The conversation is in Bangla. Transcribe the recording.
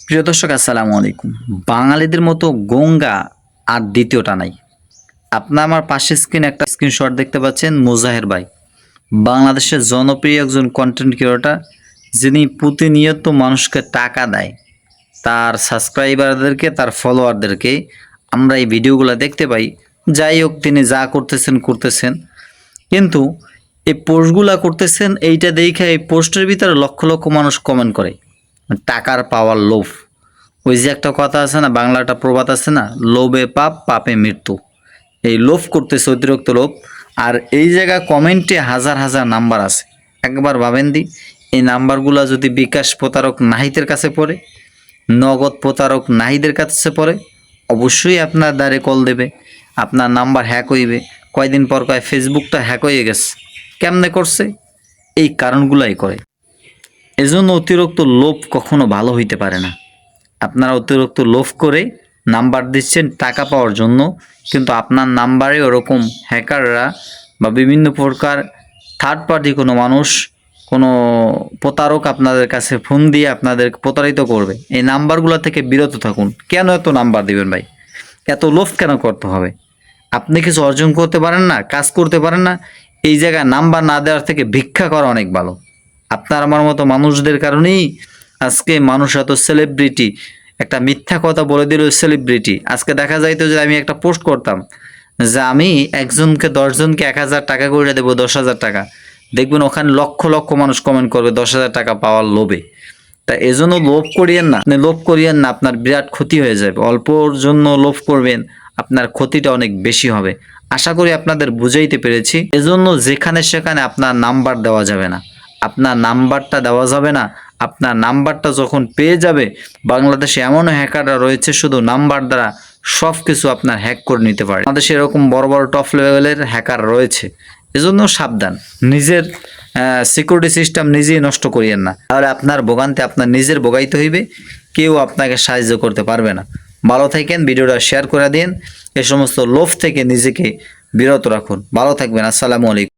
প্রিয় দর্শক, আসসালামু আলাইকুম। বাঙালিদের মতো গঙ্গা আর দ্বিতীয়টা নাই। আপনার আমার পাশে স্ক্রিন একটা স্ক্রিনশট দেখতে পাচ্ছেন মোজাহের ভাই। বাংলাদেশের জনপ্রিয় একজন কন্টেন্ট ক্রিয়েটর যিনি প্রতিনিয়ত মানুষকে টাকা দেয়। তার সাবস্ক্রাইবারদেরকে তার ফলোয়ারদেরকে আমরা এই ভিডিওগুলো দেখতে পাই। যাই হোক, তিনি যা করতেছেন করতেছেন। কিন্তু এই পোস্টগুলা করতেছেন, এইটা দেখে এই পোস্টের ভিতরে লক্ষ লক্ষ মানুষ কমেন্ট করে। টাকার পাওয়ার লোভ। ওই যে একটা কথা আছে না বাংলা একটা প্রবাদ আছে না, লোভে পাপ, পাপে মৃত্যু। এই লোভ করতেছে অতিরিক্ত লোভ। আর এই জায়গা কমেন্টে হাজার হাজার নাম্বার আছে। একবার ভাবেন দি, এই নাম্বারগুলো যদি বিকাশ প্রতারক নাহিদের কাছে পড়ে, নগদ প্রতারক নাহিদের কাছে পড়ে, অবশ্যই আপনার দ্বারে কল দেবে। আপনার নাম্বার হ্যাক হইবে। কয়দিন পর কয় ফেসবুকটা হ্যাক হয়ে গেছে। কেমনে করছে? এই কারণগুলাই করে। এজন্য অতিরিক্ত লোভ কখনো ভালো হইতে পারে না। আপনারা অতিরিক্ত লোভ করে নাম্বার দিচ্ছেন টাকা পাওয়ার জন্য, কিন্তু আপনার নাম্বারে ওরকম হ্যাকাররা বা বিভিন্ন প্রকার থার্ড পার্টি কোনো মানুষ, কোনো প্রতারক আপনাদের কাছে ফোন দিয়ে আপনাদের প্রতারিত করবে। এই নাম্বারগুলো থেকে বিরত থাকুন। কেন এত নাম্বার দিবেন ভাই? এত লোভ কেন করতে হবে? আপনি কিছু অর্জন করতে পারেন না, কাজ করতে পারেন না, এই জায়গায় নাম্বার না দেওয়ার থেকে ভিক্ষা করা অনেক ভালো। আপনার আমার মতো মানুষদের কারণেই আজকে মানুষ এত সেলিব্রিটি একটা মিথ্যা কথা বলে দিল সেলিব্রিটি আজকে দেখা যাইতো যে আমি একটা পোস্ট করতাম যে আমি একজনকে, দশজনকে এক হাজার টাকা করে দেবো, দশ হাজার টাকা। দেখবেন ওখানে লক্ষ লক্ষ মানুষ কমেন্ট করবে, দশ হাজার টাকা পাওয়ার লোভে। তা এজন্য লোভ করিয়েন না। আপনি লোভ করিয়েন না, আপনার বিরাট ক্ষতি হয়ে যাবে। অল্পর জন্য লোভ করবেন, আপনার ক্ষতিটা অনেক বেশি হবে। আশা করি আপনাদের বুঝাইতে পেরেছি। এজন্য যেখানে সেখানে আপনার নাম্বার দেওয়া যাবে না। আপনার নাম্বারটা দেওয়া যাবে না। আপনার নাম্বারটা যখন পেয়ে যাবে, বাংলাদেশে এমনও হ্যাকাররা রয়েছে, শুধু নাম্বার দ্বারা সব কিছু আপনার হ্যাক করে নিতে পারে। বাংলাদেশে এরকম বড় বড় টপ লেভেলের হ্যাকার রয়েছে। এজন্য সাবধান। নিজের সিকিউরিটি সিস্টেম নিজেই নষ্ট করিয়েন না। তাহলে আপনার ভোগান্তি আপনার নিজের ভোগাইতে হইবে, কেউ আপনাকে সাহায্য করতে পারবে না। ভালো থাকেন, ভিডিওটা শেয়ার করে দিন এ সমস্ত লোভ থেকে নিজেকে বিরত রাখুন। ভালো থাকবেন, আসসালামু আলাইকুম।